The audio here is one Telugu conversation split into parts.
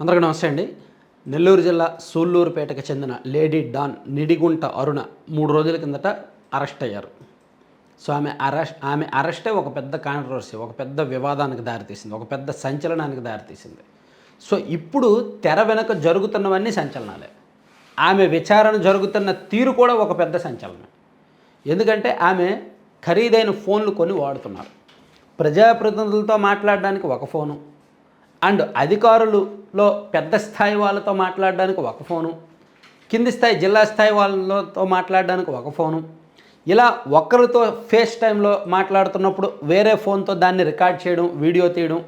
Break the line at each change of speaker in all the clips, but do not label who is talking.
అందరికీ నమస్తే అండి. నెల్లూరు జిల్లా సూళ్ళూరుపేటకు చెందిన లేడీ డాన్ నిడిగుంట అరుణ మూడు రోజుల కిందట అరెస్ట్ అయ్యారు. సో ఆమె అరెస్ట్ ఆమె అరెస్టే ఒక పెద్ద కాంట్రవర్సీ ఒక పెద్ద వివాదానికి దారితీసింది ఒక పెద్ద సంచలనానికి దారితీసింది. సో ఇప్పుడు తెర వెనక జరుగుతున్నవన్నీ సంచలనాలే. ఆమె విచారణ జరుగుతున్న తీరు కూడా ఒక పెద్ద సంచలనం ఎందుకంటే ఆమె ఖరీదైన ఫోన్లు కొని వాడుతున్నారు. ప్రజాప్రతినిధులతో మాట్లాడడానికి ఒక ఫోను అండ్ అధికారులలో పెద్ద స్థాయి వాళ్ళతో మాట్లాడడానికి ఒక ఫోను కింది స్థాయి జిల్లా స్థాయి వాళ్ళతో మాట్లాడడానికి ఒక ఫోను. ఇలా ఒక్కరితో ఫేస్ టైంలో మాట్లాడుతున్నప్పుడు వేరే ఫోన్తో దాన్ని రికార్డ్ చేయడం వీడియో తీయడం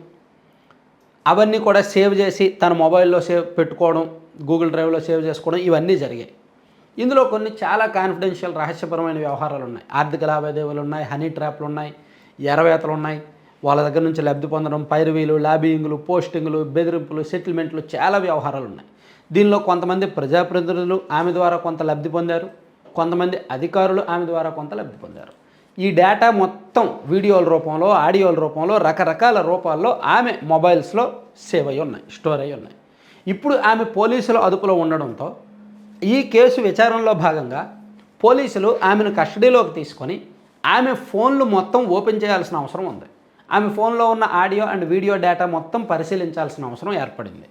అవన్నీ కూడా సేవ్ చేసి తన మొబైల్లో సేవ్ పెట్టుకోవడం గూగుల్ డ్రైవ్లో సేవ్ చేసుకోవడం ఇవన్నీ జరిగాయి. ఇందులో కొన్ని చాలా కాన్ఫిడెన్షియల్ రహస్యపరమైన వ్యవహారాలు ఉన్నాయి. ఆర్థిక లావాదేవీలు ఉన్నాయి హనీ ట్రాప్లు ఉన్నాయి ఎరవేతలు ఉన్నాయి. వాళ్ళ దగ్గర నుంచి లబ్ధి పొందడం పైరవీలు లాబింగ్లు పోస్టింగ్లు బెదిరింపులు సెటిల్మెంట్లు చాలా వ్యవహారాలు ఉన్నాయి. దీనిలో కొంతమంది ప్రజాప్రతినిధులు ఆమె ద్వారా కొంత లబ్ధి పొందారు కొంతమంది అధికారులు ఆమె ద్వారా కొంత లబ్ధి పొందారు. ఈ డేటా మొత్తం వీడియోల రూపంలో ఆడియోల రూపంలో రకరకాల రూపాల్లో ఆమె మొబైల్స్లో సేవ్ అయి ఉన్నాయి స్టోర్ అయి ఉన్నాయి. ఇప్పుడు ఆమె పోలీసుల అదుపులో ఉండడంతో ఈ కేసు విచారణలో భాగంగా పోలీసులు ఆమెను కస్టడీలోకి తీసుకొని ఆమె ఫోన్లు మొత్తం ఓపెన్ చేయాల్సిన అవసరం ఉంది. ఆమె ఫోన్లో ఉన్న ఆడియో అండ్ వీడియో డేటా మొత్తం పరిశీలించాల్సిన అవసరం ఏర్పడింది.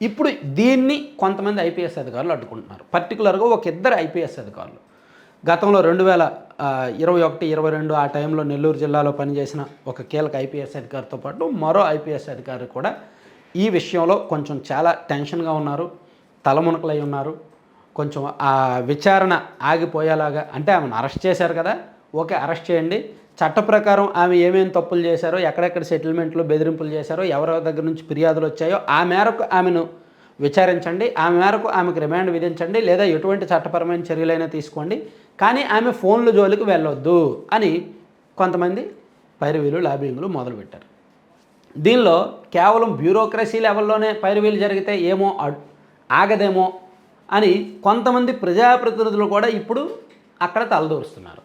ఇప్పుడు దీన్ని కొంతమంది ఐపీఎస్ అధికారులు అడ్డుకుంటున్నారు. పర్టికులర్గా ఒక ఇద్దరు ఐపీఎస్ అధికారులు. గతంలో రెండు వేల ఇరవై ఒకటి ఇరవై రెండు ఆ టైంలో నెల్లూరు జిల్లాలో పనిచేసిన ఒక కీలక ఐపీఎస్ అధికారితో పాటు మరో ఐపీఎస్ అధికారి కూడా ఈ విషయంలో కొంచెం చాలా టెన్షన్గా ఉన్నారు. తలమునకలై ఉన్నారు. కొంచెం ఆ విచారణ ఆగిపోయేలాగా అంటే ఆమెను అరెస్ట్ చేశారు కదా. ఓకే అరెస్ట్ చేయండి. చట్ట ప్రకారం ఆమె ఏమేమి తప్పులు చేశారో ఎక్కడెక్కడ సెటిల్మెంట్లు బెదిరింపులు చేశారో ఎవరెవరి దగ్గర నుంచి ఫిర్యాదులు వచ్చాయో ఆ మేరకు ఆమెను విచారించండి ఆ మేరకు ఆమెకు రిమాండ్ విధించండి లేదా ఎటువంటి చట్టపరమైన చర్యలైనా తీసుకోండి. కానీ ఆమె ఫోన్ల జోలికి వెళ్ళొద్దు అని కొంతమంది పైరువీలు లాబింగ్లు మొదలుపెట్టారు. దీనిలో కేవలం బ్యూరోక్రసీ లెవెల్లోనే పైరువీలు జరిగితే ఏమో ఆగదేమో అని కొంతమంది ప్రజాప్రతినిధులు కూడా ఇప్పుడు అక్కడ తలదూరుస్తున్నారు.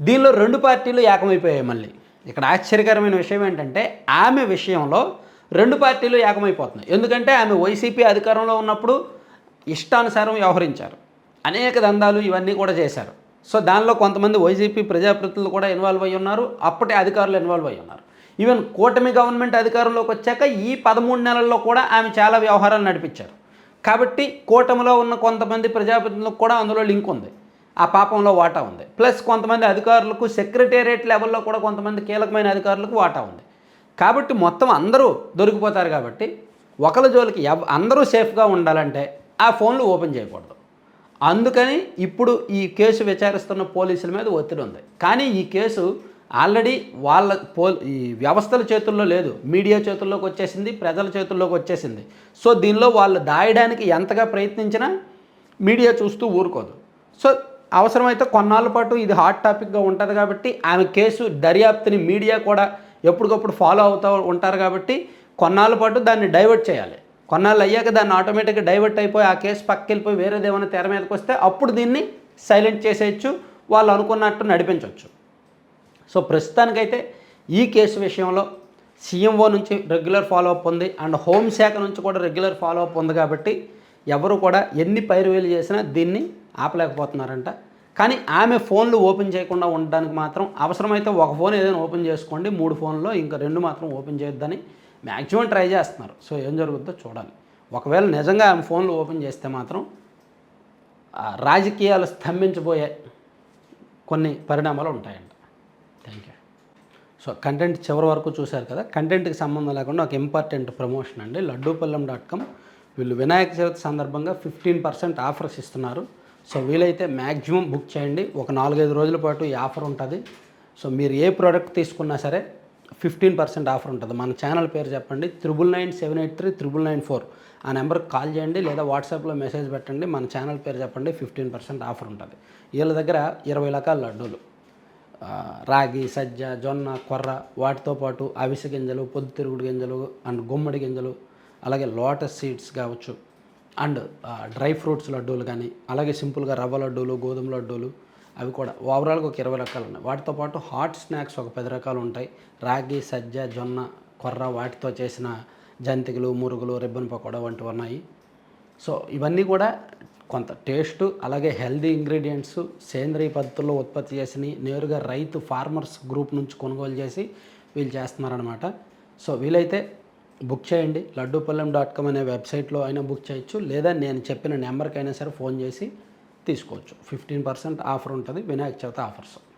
దీనిలో రెండు పార్టీలు ఏకమైపోయాయి మళ్ళీ. ఇక్కడ ఆశ్చర్యకరమైన విషయం ఏంటంటే ఆమె విషయంలో రెండు పార్టీలు ఏకమైపోతున్నాయి. ఎందుకంటే ఆమె వైసీపీ అధికారంలో ఉన్నప్పుడు ఇష్టానుసారం వ్యవహరించారు. అనేక దందాలు ఇవన్నీ కూడా చేశారు. సో దానిలో కొంతమంది వైసీపీ ప్రజాప్రతినిధులు కూడా ఇన్వాల్వ్ అయ్యి ఉన్నారు. అప్పటి అధికారులు ఇన్వాల్వ్ అయ్యి ఉన్నారు. ఈవెన్ కూటమి గవర్నమెంట్ అధికారంలోకి వచ్చాక ఈ పదమూడు నెలల్లో కూడా ఆమె చాలా వ్యవహారాలు నడిపించారు. కాబట్టి కూటమిలో ఉన్న కొంతమంది ప్రజాప్రతినిధులకు కూడా అందులో లింక్ ఉంది. ఆ పాపంలో వాటా ఉంది. ప్లస్ కొంతమంది అధికారులకు సెక్రటేరియట్ లెవెల్లో కూడా కొంతమంది కీలకమైన అధికారులకు వాటా ఉంది. కాబట్టి మొత్తం అందరూ దొరికిపోతారు కాబట్టి ఒకరి జోలికి ఎవ అందరూ సేఫ్గా ఉండాలంటే ఆ ఫోన్లు ఓపెన్ చేయకూడదు. అందుకని ఇప్పుడు ఈ కేసు విచారిస్తున్న పోలీసుల మీద ఒత్తిడి ఉంది. కానీ ఈ కేసు ఆల్రెడీ వాళ్ళ పో ఈ వ్యవస్థల చేతుల్లో లేదు. మీడియా చేతుల్లోకి వచ్చేసింది ప్రజల చేతుల్లోకి వచ్చేసింది. సో దీనిలో వాళ్ళు దాయడానికి ఎంతగా ప్రయత్నించినా మీడియా చూస్తూ ఊరుకోదు. సో అవసరమైతే కొన్నాళ్ళ పాటు ఇది హాట్ టాపిక్గా ఉంటుంది కాబట్టి ఆమె కేసు దర్యాప్తుని మీడియా కూడా ఎప్పటికప్పుడు ఫాలో అవుతూ ఉంటారు కాబట్టి కొన్నాళ్ళ పాటు దాన్ని డైవర్ట్ చేయాలి. కొన్నాళ్ళు అయ్యాక దాన్ని ఆటోమేటిక్గా డైవర్ట్ అయిపోయి ఆ కేసు పక్కకి వెళ్ళిపోయి వేరేది ఏమైనా తెర మీదకి వస్తే అప్పుడు దీన్ని సైలెంట్ చేసేయచ్చు వాళ్ళు అనుకున్నట్టు నడిపించవచ్చు. సో ప్రస్తుతానికైతే ఈ కేసు విషయంలో సీఎంఓ నుంచి రెగ్యులర్ ఫాలోఅప్ ఉంది అండ్ హోంశాఖ నుంచి కూడా రెగ్యులర్ ఫాలోఅప్ ఉంది కాబట్టి ఎవరు కూడా ఎన్ని పైరువేలు చేసినా దీన్ని ఆపలేకపోతున్నారంట. కానీ ఆమె ఫోన్లు ఓపెన్ చేయకుండా ఉండడానికి మాత్రం అవసరమైతే ఒక ఫోన్ ఏదైనా ఓపెన్ చేసుకోండి మూడు ఫోన్లో ఇంకా రెండు మాత్రం ఓపెన్ చేయొద్దని మ్యాక్సిమం ట్రై చేస్తున్నారు. సో ఏం జరుగుతుందో చూడాలి. ఒకవేళ నిజంగా ఆమె ఫోన్లు ఓపెన్ చేస్తే మాత్రం రాజకీయాలు స్తంభించబోయే కొన్ని పరిణామాలు ఉంటాయంట. Thank you. సో కంటెంట్ చివరి వరకు చూశారు కదా కంటెంట్కి సంబంధం లేకుండా ఒక ఇంపార్టెంట్ ప్రమోషన్ అండి. Laddupallem dot com. వీళ్ళు వినాయక చవితి సందర్భంగా ఫిఫ్టీన్ పర్సెంట్ ఆఫర్స్ ఇస్తున్నారు. సో వీలైతే మ్యాక్సిమం బుక్ చేయండి. ఒక నాలుగైదు రోజుల పాటు ఈ ఆఫర్ ఉంటుంది. సో మీరు ఏ ప్రోడక్ట్ తీసుకున్నా సరే ఫిఫ్టీన్ పర్సెంట్ ఆఫర్ ఉంటుంది. మన ఛానల్ పేరు చెప్పండి. Triple nine seven eight three triple nine four ఆ నెంబర్కి కాల్ చేయండి. లేదా వాట్సాప్లో మెసేజ్ పెట్టండి. మన ఛానల్ పేరు చెప్పండి. ఫిఫ్టీన్ పర్సెంట్ ఆఫర్ ఉంటుంది. వీళ్ళ దగ్గర ఇరవై రకాల లడ్డూలు. రాగి సజ్జ జొన్న కొర్ర వాటితో పాటు అవిసె గింజలు పొద్దుతిరుగుడు గింజలు అండ్ గుమ్మడి గింజలు అలాగే లోటస్ సీడ్స్ కావచ్చు. అండ్ డ్రై ఫ్రూట్స్ లడ్డూలు కానీ అలాగే సింపుల్గా రవ్వ లడ్డూలు గోధుమ లడ్డూలు అవి కూడా ఓవరాల్గా ఒక ఇరవై రకాలు ఉన్నాయి. వాటితో పాటు హాట్ స్నాక్స్ ఒక పది రకాలు ఉంటాయి. రాగి సజ్జ జొన్న కొర్ర వాటితో చేసిన జంతికలు మురుగులు రిబ్బన్ పకోడా వంటివి ఉన్నాయి. సో ఇవన్నీ కూడా కొంత టేస్ట్ అలాగే హెల్దీ ఇంగ్రీడియంట్స్ సేంద్రియ పద్ధతుల్లో ఉత్పత్తి చేసినవి నేరుగా రైతు ఫార్మర్స్ గ్రూప్ నుంచి కొనుగోలు చేసి వీళ్ళు చేస్తున్నారనమాట సో వీలైతే బుక్ చేయండి. లడ్డూపల్లెం డాట్ కామ్ అనే వెబ్సైట్లో అయినా బుక్ చేయొచ్చు. లేదా నేను చెప్పిన నెంబర్కి అయినా సరే ఫోన్ చేసి తీసుకోవచ్చు. ఫిఫ్టీన్ పర్సెంట్ ఆఫర్ ఉంటుంది. వినాయక చవితి ఆఫర్స్.